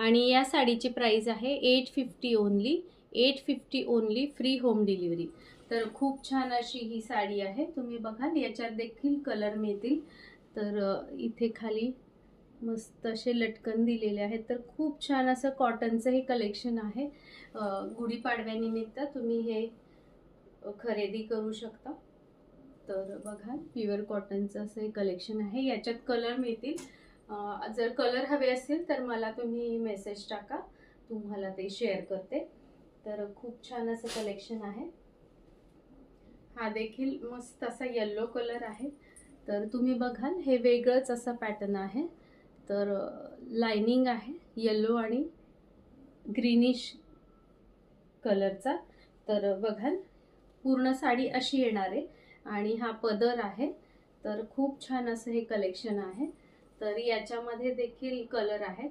आणि या साडीची प्राईस आहे eight fifty only eight fifty only free home delivery तर खूप छान अशी ही साडी आहे. तुम्ही बघाल याच्यात देखील कलर मिळतील. तर इथे खाली मस्त असे लटकन दिलेले आहेत. तर खूप छान असं कॉटनचं हे कलेक्शन आहे. गुढीपाडव्यानिमित्त तुम्ही हे खरेदी करू शकता. तर बघा प्युअर कॉटनचं असं हे कलेक्शन आहे. याच्यात कलर मिळतील. जर कलर हवे असतील तर मला तुम्ही मेसेज टाका. तुम्हाला ते शेअर करते. तर खूप छान असं कलेक्शन आहे. हा देखील मस्त असा येल्लो कलर आहे. तर तुम्ही बघाल हे वेगळंच असं पॅटर्न आहे. तर लाइनिंग आहे येल्लो आणि ग्रीनिश कलरचा तर बघाल पूर्ण साडी अशी येणार आहे. आणि हा पदर आहे. तर खूप छान असं हे कलेक्शन आहे. तर याच्यामध्ये देखील कलर आहेत.